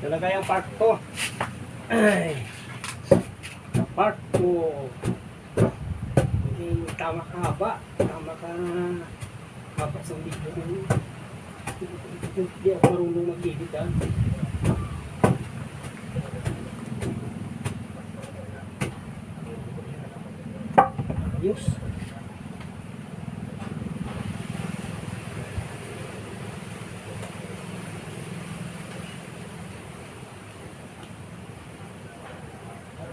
Talaga yung part 2. Ay. Part 2. Hindi tama ka haba. Tama ka haba sa video. Hindi ako marunong mag-edit ah. Ayos.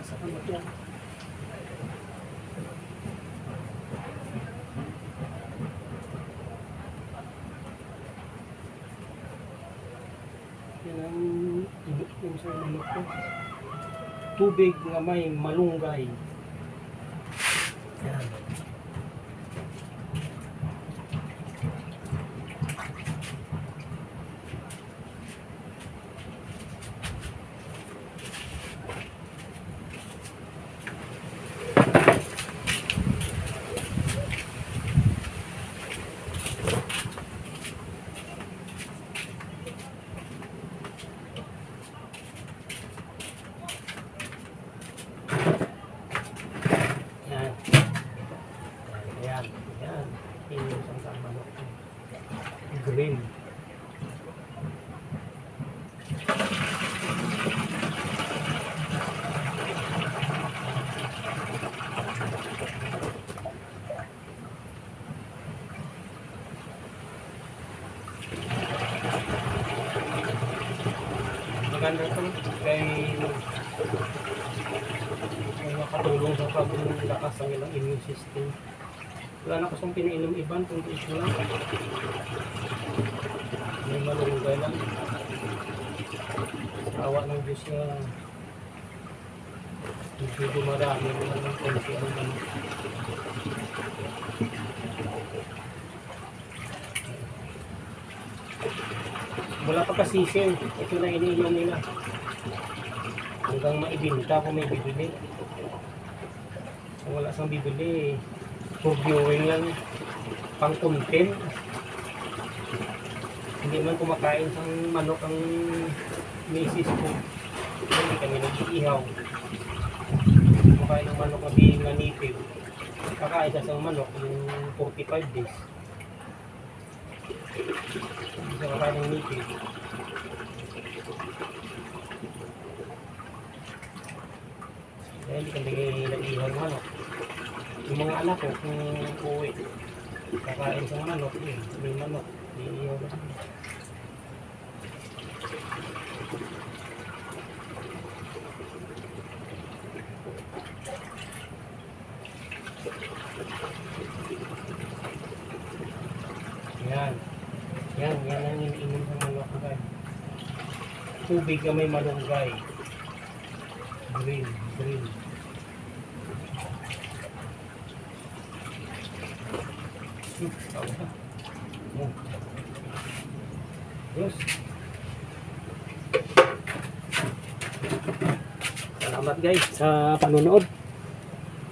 Sa kamot yan. Yan ang init ko sa manok ko. Tubig na may malunggay. Yan. Yan. Yan. Yan yung isang tama mo. Green. Maganda ito kay ay makatulong sa paglakas ng ilang immune system. Wala na kasong pinainom iban kung ito lang. May malunggay lang. Awa ng Diyos na medyo dumarami naman ng konti ano. Wala pa kasising. Ito na iniinom nila. Hanggang maibinta kung may bibili. Kung wala sang bibili, for viewing lang, pang content. Hindi man kumakain sang manok ang misis ko. Hindi kami nag-iihaw. Kumakain ng manok na being na. Kakain sa sang manok yung 45 days. Hindi siya kakain ng native. Kaya hindi kami nag-ihaw ng manok. Yung mga anak kung uuwi, kakain sa manok, eh, may manok, iihaw na. Yan. Yan, yan ang iniinom ng guys. Tubig na may malunggay. Green, green. Hmm, tawag na. Oh. Yes. Salamat guys sa panonood.